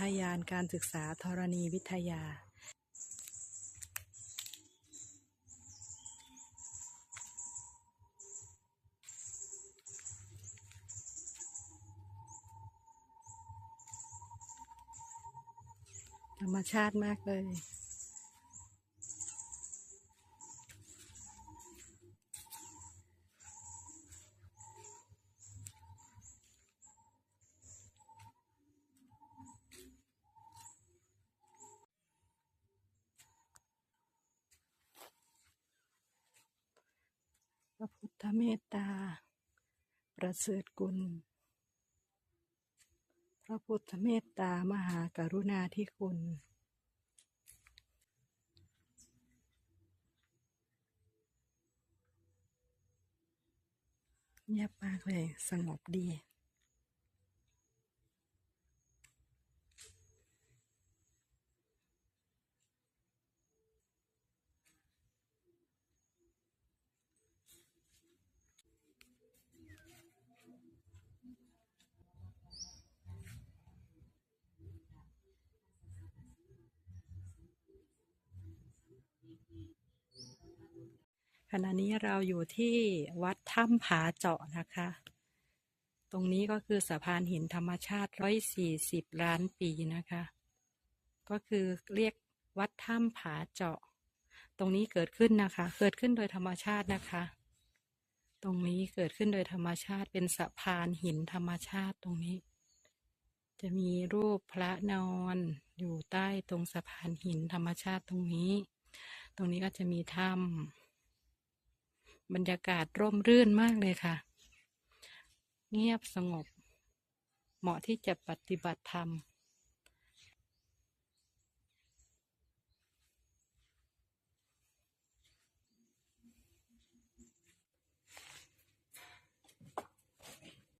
ทยานการศึกษาธรณีวิทยา ธรรมชาติมากเลย ระพุทธเมตตา ประเสริฐกุล พระพุทธเมตตามหากรุณาธิคุณเงียบมากเลย สงบดี ขณะนี้เราอยู่ที่วัดถ้ำผาเจาะนะคะ ตรงนี้ก็คือสะพานหินธรรมชาติ140ล้านปีนะคะ ก็คือเรียกวัดถ้ำผาเจาะ ตรงนี้เกิดขึ้นนะคะ เกิดขึ้นโดยธรรมชาตินะคะ ตรงนี้เกิดขึ้นโดยธรรมชาติเป็นสะพานหินธรรมชาติตรงนี้ จะมีรูปพระนอนอยู่ใต้ตรงสะพานหินธรรมชาติตรงนี้ รงนี้ก็จะมีถ้ำบรรยากาศร่มรื่นมากเลยค่ะ เงียบสงบ เหมาะที่จะปฏิบัติธรรม